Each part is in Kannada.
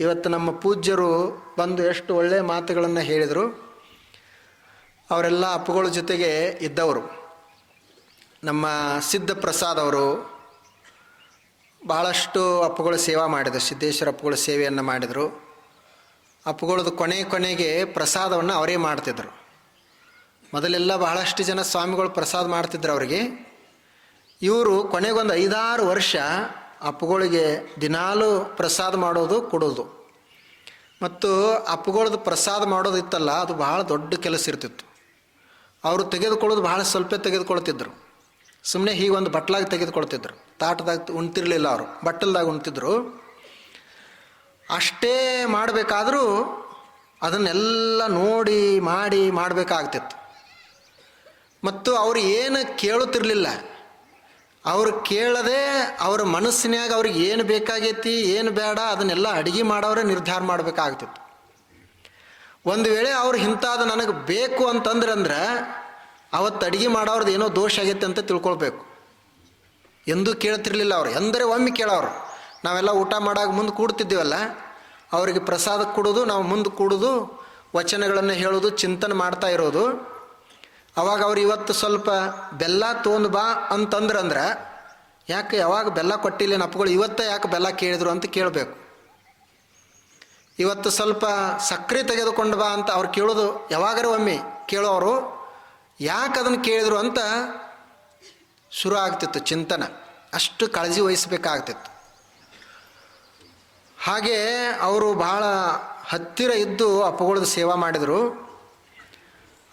ಇವತ್ತು ನಮ್ಮ ಪೂಜ್ಯರು ಬಂದು ಎಷ್ಟು ಒಳ್ಳೆಯ ಮಾತುಗಳನ್ನು ಹೇಳಿದರು, ಅವರೆಲ್ಲ ಅಪ್ಪುಗಳ ಜೊತೆಗೆ ಇದ್ದವರು. ನಮ್ಮ ಸಿದ್ಧ ಪ್ರಸಾದ್ ಅವರು ಬಹಳಷ್ಟು ಅಪ್ಪುಗಳ ಸೇವಾ ಮಾಡಿದರು, ಸಿದ್ದೇಶ್ವರ ಅಪ್ಪುಗಳ ಸೇವೆಯನ್ನು ಮಾಡಿದರು. ಅಪ್ಪುಗಳದ್ದು ಕೊನೆ ಕೊನೆಗೆ ಪ್ರಸಾದವನ್ನು ಅವರೇ ಮಾಡ್ತಿದ್ದರು ಮೊದಲೆಲ್ಲ ಬಹಳಷ್ಟು ಜನ ಸ್ವಾಮಿಗಳು ಪ್ರಸಾದ ಮಾಡ್ತಿದ್ರು ಅವರಿಗೆ. ಇವರು ಕೊನೆಗೊಂದು ಐದಾರು ವರ್ಷ ಅಪ್ಪುಗಳಿಗೆ ದಿನಾಲು ಪ್ರಸಾದ ಮಾಡೋದು ಕೊಡೋದು. ಮತ್ತು ಅಪ್ಪುಗಳದ್ದು ಪ್ರಸಾದ ಮಾಡೋದು ಇತ್ತಲ್ಲ, ಅದು ಬಹಳ ದೊಡ್ಡ ಕೆಲಸ ಇರ್ತಿತ್ತು. ಅವರು ತೆಗೆದುಕೊಳ್ಳೋದು ಬಹಳ ಸ್ವಲ್ಪ ತೆಗೆದುಕೊಳ್ತಿದ್ರು. ಸುಮ್ಮನೆ ಹೀಗೆ ಒಂದು ಬಟ್ಲಾಗಿ ತೆಗೆದುಕೊಳ್ತಿದ್ರು. ತಾಟದಾಗ ಉಣ್ತಿರ್ಲಿಲ್ಲ ಅವರು, ಬಟ್ಟಲ್ದಾಗ ಉಣ್ತಿದ್ರು. ಅಷ್ಟೇ ಮಾಡಬೇಕಾದರೂ ಅದನ್ನೆಲ್ಲ ನೋಡಿ, ಮಾಡಿ ಮಾಡಬೇಕಾಗ್ತಿತ್ತು. ಮತ್ತು ಅವರು ಏನು ಕೇಳುತ್ತಿರಲಿಲ್ಲ ಅವ್ರು ಕೇಳದೆ ಅವ್ರ ಮನಸ್ಸಿನಾಗ ಅವ್ರಿಗೆ ಏನು ಬೇಕಾಗೈತಿ, ಏನು ಬೇಡ ಅದನ್ನೆಲ್ಲ ಅಡುಗೆ ಮಾಡೋರೇ ನಿರ್ಧಾರ ಮಾಡಬೇಕಾಗ್ತಿತ್ತು. ಒಂದು ವೇಳೆ ಅವ್ರು ಇಂಥದ್ದು ನನಗೆ ಬೇಕು ಅಂತಂದ್ರೆ ಅಂದ್ರೆ ಅವತ್ತು ಅಡುಗೆ ಮಾಡೋರ್ದು ಏನೋ ದೋಷ ಆಗೈತೆ ಅಂತ ತಿಳ್ಕೊಳ್ಬೇಕು. ಎಂದೂ ಕೇಳ್ತಿರ್ಲಿಲ್ಲ ಅವ್ರು, ಎಂದರೆ ಒಮ್ಮೆ ಕೇಳೋರು. ನಾವೆಲ್ಲ ಊಟ ಮಾಡಾಗ ಮುಂದೆ ಕೂಡ್ತಿದ್ದೀವಲ್ಲ, ಅವರಿಗೆ ಪ್ರಸಾದ ಕೊಡೋದು, ನಾವು ಮುಂದೆ ಕೂಡೋದು, ವಚನಗಳನ್ನು ಹೇಳೋದು, ಚಿಂತನೆ ಮಾಡ್ತಾ ಇರೋದು. ಅವಾಗ ಅವ್ರು ಇವತ್ತು ಸ್ವಲ್ಪ ಬೆಲ್ಲ ತೊಗೊಂಡು ಬಾ ಅಂತಂದ್ರೆ ಅಂದ್ರೆ, ಯಾಕೆ ಯಾವಾಗ ಬೆಲ್ಲ ಕೊಟ್ಟಿಲ್ಲ ನಪ್ಪಗಳು ಇವತ್ತೇ ಯಾಕೆ ಬೆಲ್ಲ ಕೇಳಿದ್ರು ಅಂತ ಕೇಳಬೇಕು. ಇವತ್ತು ಸ್ವಲ್ಪ ಸಕ್ಕರೆ ತೆಗೆದುಕೊಂಡು ಬಾ ಅಂತ ಅವ್ರು ಕೇಳೋದು, ಯಾವಾಗಾರ ಒಮ್ಮೆ ಕೇಳೋರು ಯಾಕೆ ಅದನ್ನು ಕೇಳಿದ್ರು ಅಂತ ಶುರು ಆಗ್ತಿತ್ತು ಚಿಂತನ. ಅಷ್ಟು ಕಾಳಜಿ ವಹಿಸಬೇಕಾಗ್ತಿತ್ತು. ಹಾಗೆ ಅವರು ಬಹಳ ಹತ್ತಿರ ಇದ್ದು ಅಪ್ಪಗಳದ್ದು ಸೇವಾ ಮಾಡಿದರು.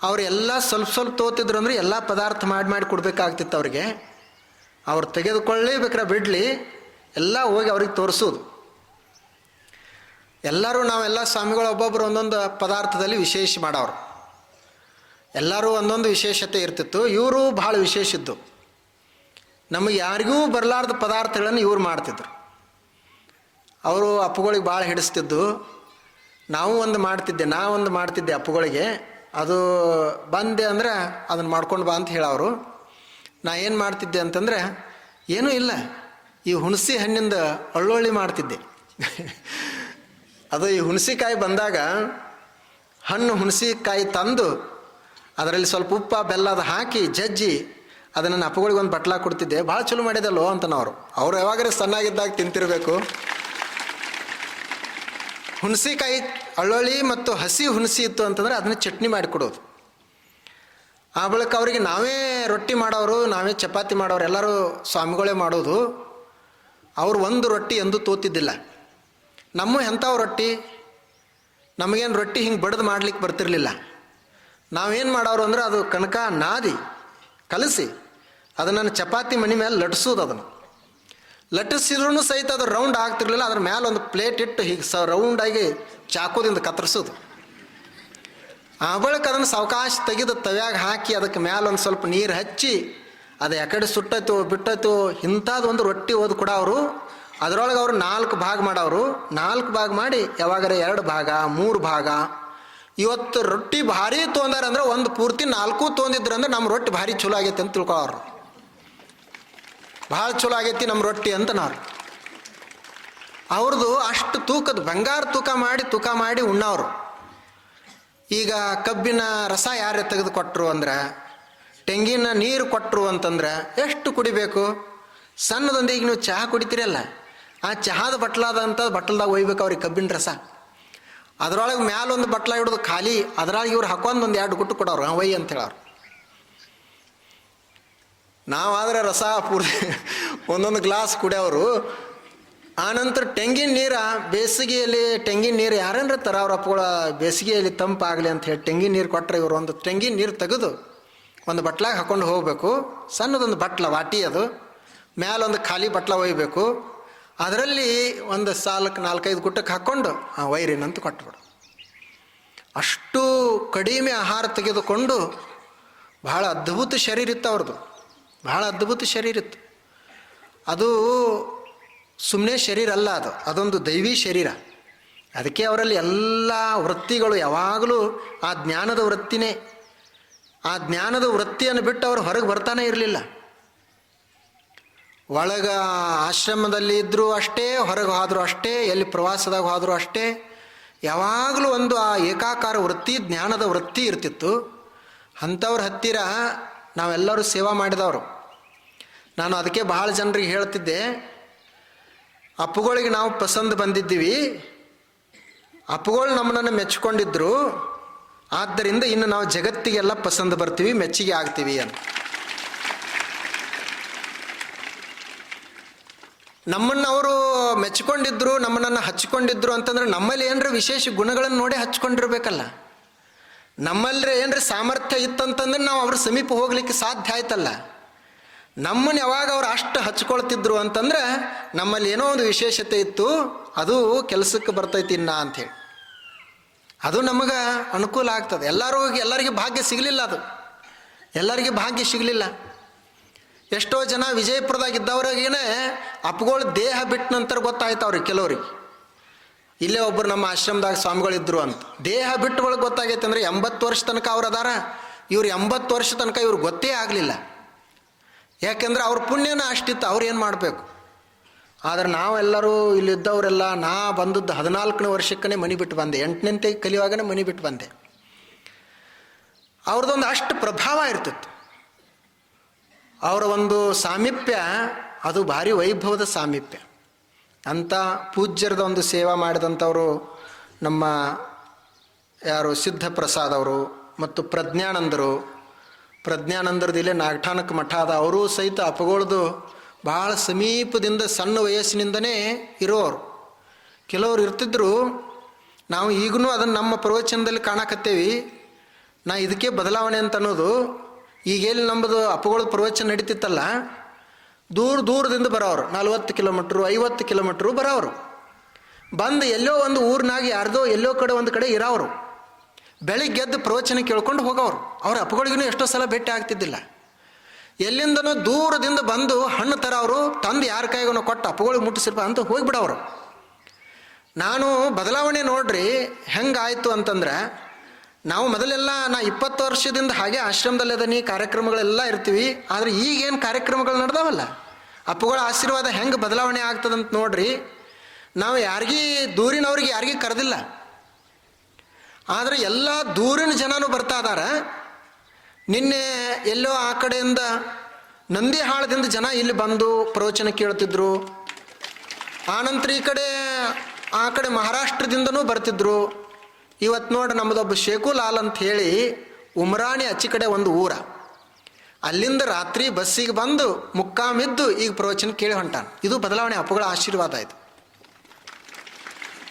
ಅವರೆಲ್ಲ ಸ್ವಲ್ಪ ಸ್ವಲ್ಪ ತೋತಿದ್ರು ಅಂದರೆ ಎಲ್ಲ ಪದಾರ್ಥ ಮಾಡಿ ಮಾಡಿ ಕೊಡಬೇಕಾಗ್ತಿತ್ತು ಅವ್ರಿಗೆ. ಅವ್ರು ತೆಗೆದುಕೊಳ್ಳೇಬೇಕ್ರೆ ಬಿಡಲಿ, ಎಲ್ಲ ಹೋಗಿ ಅವ್ರಿಗೆ ತೋರಿಸೋದು. ಎಲ್ಲರೂ ನಾವೆಲ್ಲ ಸ್ವಾಮಿಗಳು ಒಬ್ಬೊಬ್ಬರು ಒಂದೊಂದು ಪದಾರ್ಥದಲ್ಲಿ ವಿಶೇಷ ಮಾಡೋರು. ಎಲ್ಲರೂ ಒಂದೊಂದು ವಿಶೇಷತೆ ಇರ್ತಿತ್ತು. ಇವರು ಭಾಳ ವಿಶೇಷ ಇದ್ದು. ನಮಗೆ ಯಾರಿಗೂ ಬರಲಾರ್ದ ಪದಾರ್ಥಗಳನ್ನು ಇವ್ರು ಮಾಡ್ತಿದ್ರು. ಅವರು ಅಪ್ಪುಗಳಿಗೆ ಭಾಳ ಹಿಡಿಸ್ತಿದ್ದು. ನಾವು ಒಂದು ಮಾಡ್ತಿದ್ದೆ ನಾ ಒಂದು ಮಾಡ್ತಿದ್ದೆ ಅಪ್ಪುಗಳಿಗೆ. ಅದು ಬಂದೆ ಅಂದರೆ ಅದನ್ನು ಮಾಡ್ಕೊಂಡು ಬಾ ಅಂತ ಹೇಳವರು. ನಾ ಏನು ಮಾಡ್ತಿದ್ದೆ ಅಂತಂದರೆ, ಏನೂ ಇಲ್ಲ. ಈ ಹುಣಸಿ ಹಣ್ಣಿಂದ ಅಳ್ಳೊಳ್ಳಿ ಮಾಡ್ತಿದ್ದೆ. ಅದು ಈ ಹುಣಸಿಕಾಯಿ ಬಂದಾಗ ಹಣ್ಣು ಹುಣಸಿಕಾಯಿ ತಂದು ಅದರಲ್ಲಿ ಸ್ವಲ್ಪ ಉಪ್ಪ, ಬೆಲ್ಲ ಅದು ಹಾಕಿ ಜಜ್ಜಿ ಅದನ್ನು ಅಪ್ಪಗಳಿಗೆ ಒಂದು ಬಟ್ಲ ಕೊಡ್ತಿದ್ದೆ. ಭಾಳ ಚಲೋ ಮಾಡಿದಲ್ಲೋ ಅಂತನವರು. ಅವ್ರು ಯಾವಾಗಲೂ ಸಣ್ಣಾಗಿದ್ದಾಗ ತಿಂತಿರಬೇಕು. ಹುಣಸಿಕಾಯಿ ಅಳ್ಳೊಳ್ಳಿ ಮತ್ತು ಹಸಿ ಹುಣಸಿ ಇತ್ತು ಅಂತಂದರೆ ಅದನ್ನ ಚಟ್ನಿ ಮಾಡಿಕೊಡೋದು ಆ ಬಳಿಕ ಅವರಿಗೆ ನಾವೇ ರೊಟ್ಟಿ ಮಾಡೋರು, ನಾವೇ ಚಪಾತಿ ಮಾಡೋರು, ಎಲ್ಲರೂ ಸ್ವಾಮಿಗಳೇ ಮಾಡೋದು. ಅವ್ರು ಒಂದು ರೊಟ್ಟಿ ಎಂದೂ ತೋತಿದ್ದಿಲ್ಲ. ನಮ್ಮ ಎಂಥವು ರೊಟ್ಟಿ? ನಮಗೇನು ರೊಟ್ಟಿ ಹಿಂಗೆ ಬಡ್ದು ಮಾಡ್ಲಿಕ್ಕೆ ಬರ್ತಿರಲಿಲ್ಲ. ನಾವೇನು ಮಾಡೋರು ಅಂದ್ರೆ ಅದು ಕನಕ ನಾದಿ ಕಲಸಿ, ಅದನ್ನು ಚಪಾತಿ ಮಣಿ ಮೇಲೆ ಲಟ್ಸೋದು ಅದನ್ನು. ಲಟ್ಟಿಸಿದ್ರೂ ಸಹಿತ ಅದು ರೌಂಡ್ ಆಗ್ತಿರ್ಲಿಲ್ಲ, ಅದ್ರ ಮೇಲೆ ಒಂದು ಪ್ಲೇಟ್ ಇಟ್ಟು ಹೀಗೆ ಸ ರೌಂಡಾಗಿ ಚಾಕುದಿಂದ ಕತ್ತರಿಸೋದು. ಆ ಬಳಿಕ ಅದನ್ನು ಸಾವಕಾಶ ತೆಗೆದು ತವ್ಯಾಗ ಹಾಕಿ ಅದಕ್ಕೆ ಮ್ಯಾಲ ಒಂದು ಸ್ವಲ್ಪ ನೀರು ಹಚ್ಚಿ ಅದು ಯಾಕಡೆ ಸುಟ್ಟೈತೋ ಬಿಟ್ಟೈತೋ ಇಂಥದ್ದು ಒಂದು ರೊಟ್ಟಿ ಓದು ಕೂಡ ಅವರು, ಅದರೊಳಗೆ ಅವರು ನಾಲ್ಕು ಭಾಗ ಮಾಡವರು. ನಾಲ್ಕು ಭಾಗ ಮಾಡಿ ಯಾವಾಗಾರ ಎರಡು ಭಾಗ, ಮೂರು ಭಾಗ. ಇವತ್ತು ರೊಟ್ಟಿ ಭಾರಿ ತೊಂದರೆ ಅಂದ್ರೆ ಒಂದು ಪೂರ್ತಿ ನಾಲ್ಕು ತೊಂದಿದ್ರು ಅಂದ್ರೆ ನಮ್ಮ ರೊಟ್ಟಿ ಭಾರಿ ಚಲೋ ಆಗೈತೆ ಅಂತ ತಿಳ್ಕೊಳ್ಳೋರು ಭಾಳ ಚಲೋ ಆಗೈತಿ ನಮ್ಮ ರೊಟ್ಟಿ ಅಂತ ನಾವು ಅವ್ರದ್ದು ಅಷ್ಟು ತೂಕದ ಬಂಗಾರ ತೂಕ ಮಾಡಿ ತೂಕ ಮಾಡಿ ಉಣ್ಣವ್ರು. ಈಗ ಕಬ್ಬಿನ ರಸ ಯಾರೇ ತೆಗೆದು ಕೊಟ್ಟರು ಅಂದ್ರೆ, ತೆಂಗಿನ ನೀರು ಕೊಟ್ಟರು ಅಂತಂದ್ರೆ ಎಷ್ಟು ಕುಡಿಬೇಕು? ಸಣ್ಣದೊಂದು ಈಗ ನೀವು ಚಹಾ ಕುಡಿತೀರಲ್ಲ, ಆ ಚಹಾದ ಬಟ್ಲಾದಂಥ ಬಟ್ಲದಾಗ ಒಯ್ಬೇಕು ಅವ್ರಿಗೆ ಕಬ್ಬಿನ ರಸ. ಅದರೊಳಗೆ ಮ್ಯಾಲೊಂದು ಬಟ್ಲ ಹಿಡಿದು ಖಾಲಿ, ಅದ್ರಾಗ ಇವ್ರು ಹಾಕೊಂಡು ಒಂದು ಎರಡು ಗುಟ್ಟು ಕೊಡೋರು ಹಾಂ ಒಯ್ಯಿ ಅಂತ ಹೇಳೋರು. ನಾವಾದ್ರೆ ರಸ ಪೂರ್ತಿ, ಒಂದೊಂದು ಗ್ಲಾಸ್ ಕುಡಿಯೋರು ಆನಂತರ ತೆಂಗಿನ ನೀರ, ಬೇಸಿಗೆಯಲ್ಲಿ ತೆಂಗಿನ ನೀರು ಯಾರೇನ್ರ ಇರ್ತಾರೆ ಅವ್ರ ಅಪ್ಪಗಳ ಬೇಸಿಗೆಯಲ್ಲಿ ತಂಪಾಗಲಿ ಅಂತ ಹೇಳಿ ತೆಂಗಿನ ನೀರು ಕೊಟ್ಟರೆ ಇವರು ಒಂದು ತೆಂಗಿನ ನೀರು ತೆಗೆದು ಒಂದು ಬಟ್ಲಾಗ ಹಾಕೊಂಡು ಹೋಗಬೇಕು. ಸಣ್ಣದೊಂದು ಬಟ್ಲ, ವಾಟಿ ಅದು. ಮ್ಯಾಲೊಂದು ಖಾಲಿ ಬಟ್ಲ ಒಯ್ಯಬೇಕು ಅದರಲ್ಲಿ ಒಂದು ಸಾಲಕ್ಕೆ ನಾಲ್ಕೈದು ಗುಟ್ಟಕ್ಕೆ ಹಾಕ್ಕೊಂಡು ಆ ವೈರಿನಂತ ಕೊಟ್ಬಿಡು. ಅಷ್ಟು ಕಡಿಮೆ ಆಹಾರ ತೆಗೆದುಕೊಂಡು ಬಹಳ ಅದ್ಭುತ ಶರೀರ ಇತ್ತು ಅವ್ರದ್ದು. ಬಹಳ ಅದ್ಭುತ ಶರೀರ ಇತ್ತು. ಅದು ಸುಮ್ಮನೆ ಶರೀರ ಅಲ್ಲ ಅದು, ಅದೊಂದು ದೈವಿ ಶರೀರ. ಅದಕ್ಕೆ ಅವರಲ್ಲಿ ಎಲ್ಲ ವೃತ್ತಿಗಳು ಯಾವಾಗಲೂ ಆ ಜ್ಞಾನದ ವೃತ್ತಿನೇ. ಆ ಜ್ಞಾನದ ವೃತ್ತಿಯನ್ನು ಬಿಟ್ಟು ಅವರು ಹೊರಗೆ ಬರ್ತಾನೆ ಇರಲಿಲ್ಲ. ಒಳಗ ಆಶ್ರಮದಲ್ಲಿ ಇದ್ದರೂ ಅಷ್ಟೇ, ಹೊರಗೆ ಹೋದರೂ ಅಷ್ಟೇ, ಎಲ್ಲಿ ಪ್ರವಾಸದಾಗ ಹೋದರೂ ಅಷ್ಟೇ, ಯಾವಾಗಲೂ ಒಂದು ಆ ಏಕಾಕಾರ ವೃತ್ತಿ, ಜ್ಞಾನದ ವೃತ್ತಿ ಇರ್ತಿತ್ತು. ಅಂಥವ್ರ ಹತ್ತಿರ ನಾವೆಲ್ಲರೂ ಸೇವಾ ಮಾಡಿದವರು. ನಾನು ಅದಕ್ಕೆ ಭಾಳ ಜನರಿಗೆ ಹೇಳ್ತಿದ್ದೆ, ಅಪ್ಪುಗಳಿಗೆ ನಾವು ಪಸಂದ್ ಬಂದಿದ್ದೀವಿ. ಅಪ್ಪುಗಳು ನಮ್ಮನ್ನು ಮೆಚ್ಕೊಂಡಿದ್ರು ಆದ್ದರಿಂದ ಇನ್ನು ನಾವು ಜಗತ್ತಿಗೆಲ್ಲ ಪಸಂದ್ ಬರ್ತೀವಿ, ಮೆಚ್ಚುಗೆ ಆಗ್ತೀವಿ ಅಂತ. ನಮ್ಮನ್ನು ಅವರು ಮೆಚ್ಕೊಂಡಿದ್ರು ನಮ್ಮನ್ನು ಹಚ್ಕೊಂಡಿದ್ರು ಅಂತಂದ್ರೆ ನಮ್ಮಲ್ಲಿ ಏನರ ವಿಶೇಷ ಗುಣಗಳನ್ನು ನೋಡಿ ಹಚ್ಕೊಂಡಿರ್ಬೇಕಲ್ಲ ನಮ್ಮಲ್ಲಿ ಏನರ ಸಾಮರ್ಥ್ಯ ಇತ್ತಂತಂದ್ರೆ ನಾವು ಅವ್ರ ಸಮೀಪ ಹೋಗ್ಲಿಕ್ಕೆ ಸಾಧ್ಯ ಆಯ್ತಲ್ಲ. ನಮ್ಮನ್ನು ಯಾವಾಗ ಅವ್ರು ಅಷ್ಟು ಹಚ್ಕೊಳ್ತಿದ್ರು ಅಂತಂದ್ರೆ ನಮ್ಮಲ್ಲಿ ಏನೋ ಒಂದು ವಿಶೇಷತೆ ಇತ್ತು, ಅದು ಕೆಲಸಕ್ಕೆ ಬರ್ತೈತಿ ಇನ್ನ ಅಂಥೇಳಿ ಅದು ನಮಗೆ ಅನುಕೂಲ ಆಗ್ತದೆ. ಎಲ್ಲರೂ ಎಲ್ಲರಿಗೆ ಭಾಗ್ಯ ಸಿಗಲಿಲ್ಲ ಅದು. ಎಲ್ಲರಿಗೆ ಭಾಗ್ಯ ಸಿಗಲಿಲ್ಲ. ಎಷ್ಟೋ ಜನ ವಿಜಯಪುರದಾಗ ಇದ್ದವ್ರಿಗೇನೆ ಅಪ್ಪಗಳು ದೇಹ ಬಿಟ್ಟ ನಂತರ ಗೊತ್ತಾಯ್ತು ಅವ್ರಿಗೆ ಕೆಲವ್ರಿಗೆ. ಇಲ್ಲೇ ಒಬ್ಬರು ನಮ್ಮ ಆಶ್ರಮದಾಗ ಸ್ವಾಮಿಗಳಿದ್ರು ಅಂತ. ದೇಹ ಬಿಟ್ಟು ಒಳಗೆ ಗೊತ್ತಾಗೈತೆ ಅಂದ್ರೆ ಎಂಬತ್ತು ವರ್ಷ ತನಕ ಅವ್ರು ಅದಾರ. ಇವ್ರು ಎಂಬತ್ತು ವರ್ಷ ತನಕ ಇವ್ರಿಗೆ ಗೊತ್ತೇ ಆಗಲಿಲ್ಲ. ಯಾಕೆಂದ್ರೆ ಅವ್ರ ಪುಣ್ಯನ ಅಷ್ಟಿತ್ತು, ಅವ್ರು ಏನು ಮಾಡಬೇಕು? ಆದ್ರೆ ನಾವೆಲ್ಲರೂ ಇಲ್ಲಿದ್ದವರೆಲ್ಲ, ನಾ ಬಂದದ್ದು ಹದಿನಾಲ್ಕನೇ ವರ್ಷಕ್ಕೇ ಮನೆ ಬಿಟ್ಟು ಬಂದೆ. ಎಂಟನೇ ಕಲಿಯುವಾಗನೇ ಮನೆ ಬಿಟ್ಟು ಬಂದೆ. ಅವ್ರದ್ದೊಂದು ಅಷ್ಟು ಪ್ರಭಾವ ಇರ್ತಿತ್ತು. ಅವರ ಒಂದು ಸಾಮೀಪ್ಯ, ಅದು ಭಾರಿ ವೈಭವದ ಸಾಮೀಪ್ಯ. ಅಂಥ ಪೂಜ್ಯರದ ಒಂದು ಸೇವಾ ಮಾಡಿದಂಥವರು ನಮ್ಮ ಯಾರು ಸಿದ್ಧಪ್ರಸಾದ್ ಅವರು ಮತ್ತು ಪ್ರಜ್ಞಾನಂದರು ಪ್ರಜ್ಞಾನಂದರದ್ದು ಇಲ್ಲೇ ನಾಗಠಾನಕ ಮಠ ಅದ. ಅವರೂ ಸಹಿತ ಅಪಗೋಳ್ದು ಭಾಳ ಸಮೀಪದಿಂದ ಸಣ್ಣ ವಯಸ್ಸಿನಿಂದನೇ ಇರೋರು. ಕೆಲವರು ಇರ್ತಿದ್ರು, ನಾವು ಈಗೂ ಅದನ್ನು ನಮ್ಮ ಪ್ರವಚನದಲ್ಲಿ ಕಾಣಕತ್ತೇವಿ. ನಾ ಇದಕ್ಕೆ ಬದಲಾವಣೆ ಅಂತ ಅನ್ನೋದು ಈಗೇಲಿ ನಮ್ಮದು ಅಪ್ಪಗಳ ಪ್ರವಚನ ನಡೀತಿತ್ತಲ್ಲ, ದೂರ ದೂರದಿಂದ ಬರೋರು, ನಲ್ವತ್ತು ಕಿಲೋಮೀಟ್ರು, ಐವತ್ತು ಕಿಲೋಮೀಟ್ರು ಬರೋರು. ಬಂದು ಎಲ್ಲೋ ಒಂದು ಊರಿನಾಗ ಯಾರ್ದೋ ಎಲ್ಲೋ ಕಡೆ ಒಂದು ಕಡೆ ಇರೋರು. ಬೆಳಿಗ್ಗೆ ಎದ್ದು ಪ್ರವಚನ ಕೇಳ್ಕೊಂಡು ಹೋಗೋರು ಅವ್ರ ಅಪ್ಪಗಳಿಗೂ ಎಷ್ಟೋ ಸಲ ಭೇಟಿ ಆಗ್ತಿದ್ದಿಲ್ಲ. ಎಲ್ಲಿಂದನೋ ದೂರದಿಂದ ಬಂದು ಹಣ್ಣು ತರೋರು ತಂದು ಯಾರ ಕೈಗೂ ಕೊಟ್ಟು ಅಪ್ಪಗಳಿಗೆ ಮುಟ್ಟಿಸಿರ್ಪ ಅಂತ ಹೋಗಿಬಿಡೋರು ನಾನು ಬದಲಾವಣೆ ನೋಡ್ರಿ, ಹೆಂಗಾಯ್ತು ಅಂತಂದ್ರೆ, ನಾವು ಮೊದಲೆಲ್ಲ ನಾ ಇಪ್ಪತ್ತು ವರ್ಷದಿಂದ ಹಾಗೆ ಆಶ್ರಮದಲ್ಲಿ ಕಾರ್ಯಕ್ರಮಗಳೆಲ್ಲ ಇರ್ತೀವಿ, ಆದರೆ ಈಗೇನು ಕಾರ್ಯಕ್ರಮಗಳು ನಡೆದಾವಲ್ಲ? ಅಪ್ಪುಗಳ ಆಶೀರ್ವಾದ ಹೆಂಗೆ ಬದಲಾವಣೆ ಆಗ್ತದಂತ ನೋಡ್ರಿ, ನಾವು ಯಾರಿಗೀ ದೂರಿನವ್ರಿಗೆ ಯಾರಿಗೂ ಕರೆದಿಲ್ಲ. ಆದರೆ ಎಲ್ಲ ದೂರಿನ ಜನನು ಬರ್ತಾ ಇದ್ದಾರೆ ನಿನ್ನೆ ಎಲ್ಲೋ ಆ ಕಡೆಯಿಂದ ನಂದಿ ಹಾಳದಿಂದ ಜನ ಇಲ್ಲಿ ಬಂದು ಪ್ರವಚನ ಕೇಳ್ತಿದ್ರು. ಆನಂತರ ಈ ಕಡೆ, ಆ ಕಡೆ ಮಹಾರಾಷ್ಟ್ರದಿಂದನೂ ಬರ್ತಿದ್ರು. ಇವತ್ತು ನೋಡಿ ನಮ್ಮದೊಬ್ಬ ಶೇಖು ಲಾಲ್ ಅಂತ ಹೇಳಿ ಉಮ್ರಾಣಿ ಅಚ್ಚಿ ಕಡೆ ಒಂದು ಊರ. ಅಲ್ಲಿಂದ ರಾತ್ರಿ ಬಸ್ಸಿಗೆ ಬಂದು ಮುಕ್ಕಾಮಿದ್ದು ಈಗ ಪ್ರವಚನ ಕೇಳಿ ಹೊಂಟಾನ. ಇದು ಬದಲಾವಣೆ, ಅಪ್ಪುಗಳ ಆಶೀರ್ವಾದ ಆಯಿತು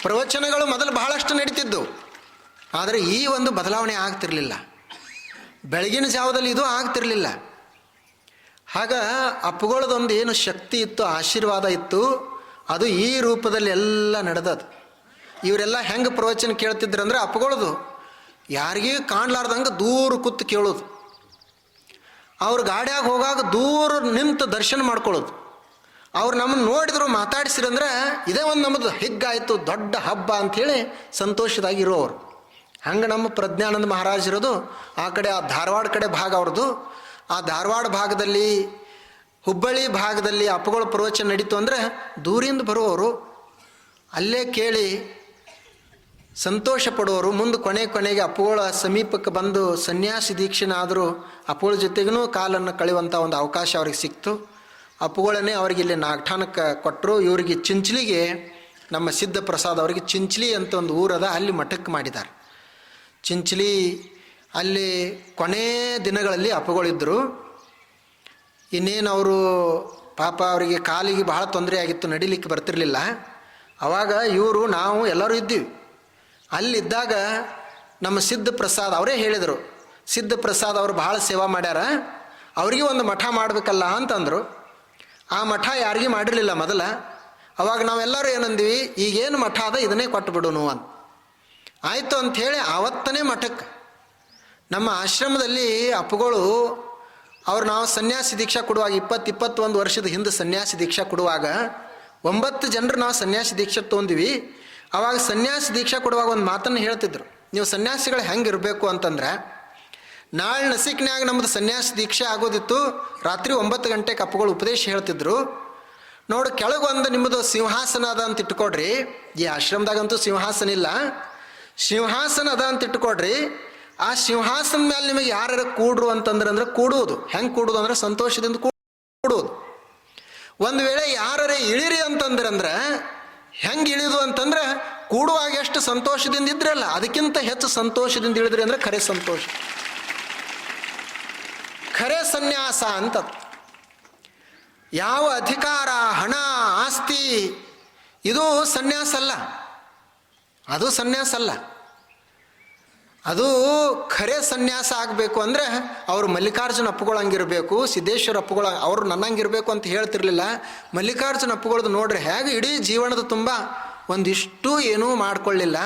ಪ್ರವಚನಗಳು ಮೊದಲು ಬಹಳಷ್ಟು ನಡೀತಿದ್ದು ಆದರೆ ಈ ಒಂದು ಬದಲಾವಣೆ ಆಗ್ತಿರಲಿಲ್ಲ. ಬೆಳಗಿನ ಜಾವದಲ್ಲಿ ಇದು ಆಗ್ತಿರಲಿಲ್ಲ. ಆಗ ಅಪ್ಪುಗಳದೊಂದು ಏನು ಶಕ್ತಿ ಇತ್ತು, ಆಶೀರ್ವಾದ ಇತ್ತು, ಅದು ಈ ರೂಪದಲ್ಲಿ ಎಲ್ಲ ನಡೆದದು ಇವರೆಲ್ಲ ಹೆಂಗೆ ಪ್ರವಚನ ಕೇಳ್ತಿದ್ರು ಅಂದ್ರೆ ಅಪ್ಪುಗಳದು, ಯಾರಿಗೂ ಕಾಣ್ಲಾರ್ದಂಗೆ ದೂರ ಕೂತು ಕೇಳೋದು. ಅವ್ರ ಗಾಡಿಯಾಗ ಹೋಗಾಗ ದೂರ ನಿಂತು ದರ್ಶನ ಮಾಡ್ಕೊಳ್ಳೋದು. ಅವ್ರು ನಮ್ಮನ್ನು ನೋಡಿದ್ರು ಮಾತಾಡಿಸಿರಂದ್ರೆ ಇದೇ ಒಂದು ನಮ್ಮದು ಹಿಗ್ಗಾಯಿತು, ದೊಡ್ಡ ಹಬ್ಬ ಅಂಥೇಳಿ ಸಂತೋಷದಾಗಿರೋರು ಹಂಗೆ ನಮ್ಮ ಪ್ರಜ್ಞಾನಂದ ಮಹಾರಾಜರದು ಆ ಕಡೆ, ಆ ಧಾರವಾಡ ಕಡೆ ಭಾಗ ಅವ್ರದ್ದು. ಆ ಧಾರವಾಡ ಭಾಗದಲ್ಲಿ, ಹುಬ್ಬಳ್ಳಿ ಭಾಗದಲ್ಲಿ ಅಪ್ಪಗಳ ಪ್ರವಚನ ನಡೀತು ಅಂದರೆ ದೂರಿಂದ ಬರುವವರು, ಅಲ್ಲೇ ಕೇಳಿ ಸಂತೋಷ ಪಡುವವರು ಮುಂದೆ ಕೊನೆ ಕೊನೆಗೆ ಅಪ್ಪುಗಳ ಸಮೀಪಕ್ಕೆ ಬಂದು ಸನ್ಯಾಸಿ ದೀಕ್ಷೆನಾದರೂ ಅಪ್ಪುಗಳ ಜೊತೆಗೂ ಕಾಲನ್ನು ಕಳೆಯುವಂಥ ಒಂದು ಅವಕಾಶ ಅವ್ರಿಗೆ ಸಿಕ್ತು. ಅಪ್ಪುಗಳನ್ನೇ ಅವ್ರಿಗೆ ಇಲ್ಲಿ ನಾಗಠಾನಕ್ಕೆ ಕೊಟ್ಟರು ಇವರಿಗೆ ಚಿಂಚಲಿಗೆ ನಮ್ಮ ಸಿದ್ಧ ಪ್ರಸಾದ್ ಅವರಿಗೆ ಚಿಂಚಲಿ ಅಂತ ಒಂದು ಊರದ ಅಲ್ಲಿ ಮಠಕ್ಕೆ ಮಾಡಿದ್ದಾರೆ. ಚಿಂಚ್ಲಿ ಅಲ್ಲಿ ಕೊನೆ ದಿನಗಳಲ್ಲಿ ಅಪ್ಪಗಳಿದ್ದರು ಇನ್ನೇನು ಅವರು ಪಾಪ ಅವರಿಗೆ ಕಾಲಿಗೆ ಬಹಳ ತೊಂದರೆ ಆಗಿತ್ತು, ನಡಿಲಿಕ್ಕೆ ಬರ್ತಿರ್ಲಿಲ್ಲ. ಅವಾಗ ಇವರು, ನಾವು ಎಲ್ಲರೂ ಇದ್ದೀವಿ. ಅಲ್ಲಿದ್ದಾಗ ನಮ್ಮ ಸಿದ್ಧ ಪ್ರಸಾದ್ ಅವರೇ ಹೇಳಿದರು. ಸಿದ್ಧ ಪ್ರಸಾದ್ ಅವರು ಭಾಳ ಸೇವಾ ಮಾಡ್ಯಾರ. ಅವ್ರಿಗೆ ಒಂದು ಮಠ ಮಾಡಬೇಕಲ್ಲ ಅಂತಂದರು. ಆ ಮಠ ಯಾರಿಗೂ ಮಾಡಿರಲಿಲ್ಲ ಮೊದಲ. ಅವಾಗ ನಾವೆಲ್ಲರೂ ಏನಂದ್ವಿ, ಈಗೇನು ಮಠ ಅದ, ಇದನ್ನೇ ಕೊಟ್ಟು ಬಿಡೋನು ಅಂತ. ಆಯಿತು ಅಂಥೇಳಿ ಆವತ್ತನೇ ಮಠಕ್ಕೆ. ನಮ್ಮ ಆಶ್ರಮದಲ್ಲಿ ಅಪ್ಪುಗಳು ಅವ್ರು ನಾವು ಸನ್ಯಾಸಿ ದೀಕ್ಷಾ ಕೊಡುವಾಗ ಇಪ್ಪತ್ತು ಇಪ್ಪತ್ತೊಂದು ವರ್ಷದ ಹಿಂದೆ ಸನ್ಯಾಸಿ ದೀಕ್ಷಾ ಕೊಡುವಾಗ ಒಂಬತ್ತು ಜನರು ನಾವು ಸನ್ಯಾಸಿ ದೀಕ್ಷೆ ತೊಗೊಂಡಿವಿ ಅವಾಗ ಸನ್ಯಾಸಿ ದೀಕ್ಷಾ ಕೊಡುವಾಗ ಒಂದು ಮಾತನ್ನು ಹೇಳ್ತಿದ್ರು. ನೀವು ಸನ್ಯಾಸಿಗಳು ಹೆಂಗೆ ಇರಬೇಕು ಅಂತಂದ್ರೆ ನಾಳೆ ನಸಿಕ್ನ್ಯಾಗ ನಮ್ಮದು ಸನ್ಯಾಸಿ ದೀಕ್ಷೆ ಆಗೋದಿತ್ತು. ರಾತ್ರಿ ಒಂಬತ್ತು ಗಂಟೆಗೆ ಅಪ್ಪುಗಳು ಉಪದೇಶ ಹೇಳ್ತಿದ್ರು. ನೋಡು ಕೆಳಗೊಂದು ನಿಮ್ಮದು ಸಿಂಹಾಸನ ಅದ ಅಂತ ಇಟ್ಕೊಡ್ರಿ. ಈ ಆಶ್ರಮದಾಗಂತೂ ಸಿಂಹಾಸನ ಇಲ್ಲ. ಸಿಂಹಾಸನ ಅದ ಅಂತ ಇಟ್ಕೊಡ್ರಿ ಆ ಸಿಂಹಾಸನ ಮೇಲೆ ನಿಮಗೆ ಯಾರು ಕೂಡ್ರು ಅಂತಂದ್ರೆ ಅಂದ್ರೆ ಕೂಡುವುದು. ಹೆಂಗೆ ಕೂಡುದು ಅಂದ್ರೆ ಸಂತೋಷದಿಂದ ಕೂಡುವುದು. ಒಂದು ವೇಳೆ ಯಾರೇ ಇಳಿರಿ ಅಂತಂದ್ರೆ ಅಂದ್ರೆ ಹೆಂಗೆ ಇಳಿದು ಅಂತಂದ್ರೆ ಕೂಡುವಾಗ ಎಷ್ಟು ಸಂತೋಷದಿಂದ ಇದ್ರಲ್ಲ, ಅದಕ್ಕಿಂತ ಹೆಚ್ಚು ಸಂತೋಷದಿಂದ ಇಳಿದ್ರಿ ಅಂದ್ರೆ ಖರೆ ಸಂತೋಷ. ಖರೆ ಸನ್ಯಾಸ ಅಂತ ಯಾವ ಅಧಿಕಾರ, ಹಣ, ಆಸ್ತಿ, ಇದು ಸನ್ಯಾಸ ಅಲ್ಲ. ಅದು ಸನ್ಯಾಸ ಅಲ್ಲ. ಅದು ಖರೆ ಸನ್ಯಾಸ ಆಗಬೇಕು ಅಂದರೆ ಅವರು ಮಲ್ಲಿಕಾರ್ಜುನ ಅಪ್ಪುಗಳಂಗಿರಬೇಕು, ಸಿದ್ದೇಶ್ವರ ಅಪ್ಪುಗಳ, ಅವರು ನನ್ನಂಗಿರಬೇಕು ಅಂತ ಹೇಳ್ತಿರ್ಲಿಲ್ಲ. ಮಲ್ಲಿಕಾರ್ಜುನ ಅಪ್ಪುಗಳದ್ದು ನೋಡ್ರಿ ಹೇಗೆ ಇಡೀ ಜೀವನದ ತುಂಬ ಒಂದಿಷ್ಟು ಏನೂ ಮಾಡಿಕೊಳ್ಳಿಲ್ಲ.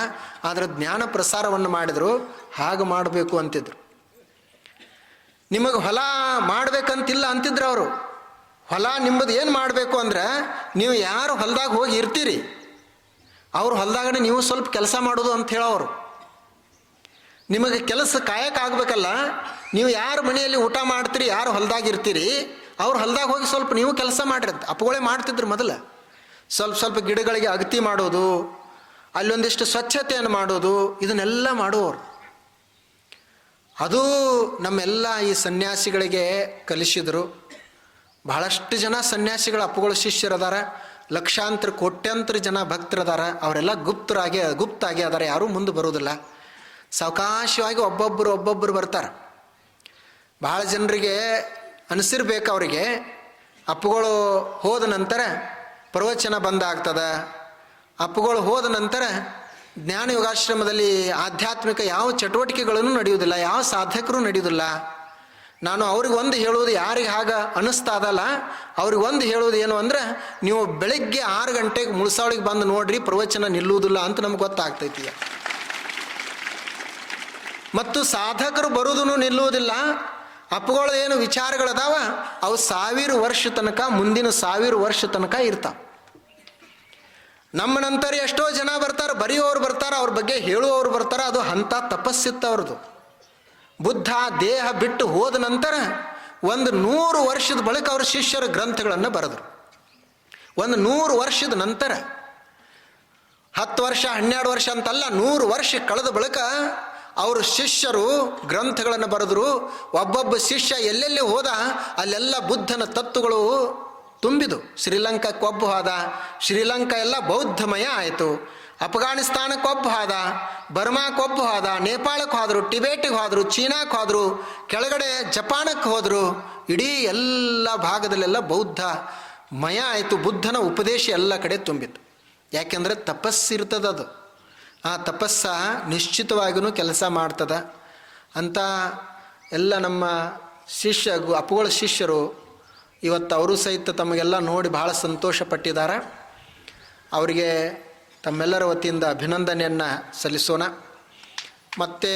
ಆದರೆ ಜ್ಞಾನ ಪ್ರಸಾರವನ್ನು ಮಾಡಿದರು, ಹಾಗೆ ಮಾಡಬೇಕು ಅಂತಿದ್ರು. ನಿಮಗೆ ಹೊಲ ಮಾಡಬೇಕಂತಿಲ್ಲ ಅಂತಿದ್ರು ಅವರು. ಹೊಲ ನಿಮ್ಮದು ಏನು ಮಾಡಬೇಕು ಅಂದ್ರೆ, ನೀವು ಯಾರು ಹೊಲದಾಗ ಹೋಗಿ ಇರ್ತೀರಿ? ಅವ್ರು ಹೊಲದಾಗನೆ ನೀವು ಸ್ವಲ್ಪ ಕೆಲಸ ಮಾಡೋದು ಅಂತ ಹೇಳೋರು. ನಿಮಗೆ ಕೆಲಸ ಕಾಯಕ್ಕಾಗಬೇಕಲ್ಲ ನೀವು ಯಾರು ಮನೆಯಲ್ಲಿ ಊಟ ಮಾಡ್ತೀರಿ, ಯಾರು ಹೊಲದಾಗ ಇರ್ತೀರಿ, ಅವ್ರು ಹೊಲ್ದಾಗ ಹೋಗಿ ಸ್ವಲ್ಪ ನೀವು ಕೆಲಸ ಮಾಡಿರಿ ಅಂತ. ಅಪ್ಪಗಳೇ ಮಾಡ್ತಿದ್ರು ಮೊದಲು. ಸ್ವಲ್ಪ ಸ್ವಲ್ಪ ಗಿಡಗಳಿಗೆ ಅಗತಿ ಮಾಡೋದು, ಅಲ್ಲೊಂದಿಷ್ಟು ಸ್ವಚ್ಛತೆಯನ್ನು ಮಾಡೋದು, ಇದನ್ನೆಲ್ಲ ಮಾಡುವವರು. ಅದು ನಮ್ಮೆಲ್ಲ ಈ ಸನ್ಯಾಸಿಗಳಿಗೆ ಕಲಿಸಿದರು. ಬಹಳಷ್ಟು ಜನ ಸನ್ಯಾಸಿಗಳ ಅಪ್ಪುಗಳು ಶಿಷ್ಯರದಾರ. ಲಕ್ಷಾಂತರ, ಕೋಟ್ಯಾಂತರ ಜನ ಭಕ್ತರದಾರ. ಅವರೆಲ್ಲ ಗುಪ್ತರಾಗಿ, ಗುಪ್ತಾಗಿ ಅದಾರ. ಯಾರೂ ಮುಂದೆ ಬರೋದಿಲ್ಲ ಸಾವಕಾಶವಾಗಿ ಒಬ್ಬೊಬ್ಬರು ಒಬ್ಬೊಬ್ಬರು ಬರ್ತಾರೆ. ಭಾಳ ಜನರಿಗೆ ಅನಿಸಿರ್ಬೇಕು ಅವರಿಗೆ. ಅಪ್ಪುಗಳು ಹೋದ ನಂತರ ಪ್ರವಚನ ಬಂದಾಗ್ತದ ಅಪ್ಪುಗಳು ಹೋದ ನಂತರ ಜ್ಞಾನ ಯೋಗಾಶ್ರಮದಲ್ಲಿ ಆಧ್ಯಾತ್ಮಿಕ ಯಾವ ಚಟುವಟಿಕೆಗಳನ್ನು ನಡೆಯುವುದಿಲ್ಲ, ಯಾವ ಸಾಧಕರು ನಡೆಯುವುದಿಲ್ಲ. ನಾನು ಅವ್ರಿಗೆ ಒಂದು ಹೇಳುವುದು ಯಾರಿಗೆ ಹಾಗ ಅನ್ನಿಸ್ತಾ ಅದಲ್ಲ ಅವ್ರಿಗೆ ಒಂದು ಹೇಳುವುದು ಏನು ಅಂದ್ರೆ, ನೀವು ಬೆಳಗ್ಗೆ ಆರು ಗಂಟೆಗೆ ಮುಳ್ಸಾವಳಿಗೆ ಬಂದು ನೋಡ್ರಿ, ಪ್ರವಚನ ನಿಲ್ಲುವುದಿಲ್ಲ ಅಂತ ನಮ್ಗೆ ಗೊತ್ತಾಗ್ತೈತಿ. ಮತ್ತು ಸಾಧಕರು ಬರುವುದನ್ನು ನಿಲ್ಲುವುದಿಲ್ಲ. ಅಪ್ಪುಗಳ ಏನು ವಿಚಾರಗಳದಾವ ಅವು ಸಾವಿರ ವರ್ಷ ತನಕ, ಮುಂದಿನ ಸಾವಿರ ವರ್ಷ ತನಕ ಇರ್ತಾವ. ನಮ್ಮ ನಂತರ ಎಷ್ಟೋ ಜನ ಬರ್ತಾರೆ ಬರೆಯುವವರು ಬರ್ತಾರೆ, ಅವ್ರ ಬಗ್ಗೆ ಹೇಳುವವರು ಬರ್ತಾರೆ, ಅದು ಹಂತ ತಪಸ್ಸಿತ್ತು ಅವ್ರದ್ದು ಬುದ್ಧ ದೇಹ ಬಿಟ್ಟು ಹೋದ ನಂತರ ಒಂದು ನೂರು ವರ್ಷದ ಬಳಿಕ ಅವರ ಶಿಷ್ಯರ ಗ್ರಂಥಗಳನ್ನು ಬರೆದರು. ಒಂದು ನೂರು ವರ್ಷದ ನಂತರ, ಹತ್ತು ವರ್ಷ, ಹನ್ನೆರಡು ವರ್ಷ ಅಂತಲ್ಲ, ನೂರು ವರ್ಷ ಕಳೆದ ಬಳಿಕ ಅವರು ಶಿಷ್ಯರು ಗ್ರಂಥಗಳನ್ನು ಬರೆದರು. ಒಬ್ಬೊಬ್ಬ ಶಿಷ್ಯ ಎಲ್ಲೆಲ್ಲಿ ಹೋದ, ಅಲ್ಲೆಲ್ಲ ಬುದ್ಧನ ತತ್ವಗಳು ತುಂಬಿದು. ಶ್ರೀಲಂಕಾಕ್ಕೆ ಒಬ್ಬ ಹೋದ, ಶ್ರೀಲಂಕಾ ಎಲ್ಲ ಬೌದ್ಧಮಯ ಆಯಿತು. ಅಫ್ಘಾನಿಸ್ತಾನಕ್ಕೆ ಒಬ್ಬ ಹೋದ ಬರ್ಮಾಕ್ಕೆ ಒಬ್ಬ ಹೋದ ನೇಪಾಳಕ್ಕೆ ಹೋದರು, ಟಿಬೇಟಿಗೆ ಹೋದರು, ಚೀನಾಕ್ಕೆ ಹೋದರು, ಕೆಳಗಡೆ ಜಪಾನಕ್ಕೆ ಹೋದರು, ಇಡೀ ಎಲ್ಲ ಭಾಗದಲ್ಲೆಲ್ಲ ಬೌದ್ಧ ಮಯ ಆಯಿತು, ಬುದ್ಧನ ಉಪದೇಶ ಎಲ್ಲ ಕಡೆ ತುಂಬಿತು ಯಾಕೆಂದರೆ ತಪಸ್ಸಿರ್ತದ ಅದು. ಆ ತಪಸ್ಸ ನಿಶ್ಚಿತವಾಗಿಯೂ ಕೆಲಸ ಮಾಡ್ತದ. ಅಂತ ಎಲ್ಲ ನಮ್ಮ ಶಿಷ್ಯ ಅಪ್ಪುಗಳ ಶಿಷ್ಯರು ಇವತ್ತು ಅವರು ಸಹಿತ ತಮಗೆಲ್ಲ ನೋಡಿ ಬಹಳ ಸಂತೋಷ ಪಟ್ಟಿದ್ದಾರೆ ಅವರಿಗೆ ತಮ್ಮೆಲ್ಲರ ವತಿಯಿಂದ ಅಭಿನಂದನೆಯನ್ನು ಸಲ್ಲಿಸೋಣ. ಮತ್ತು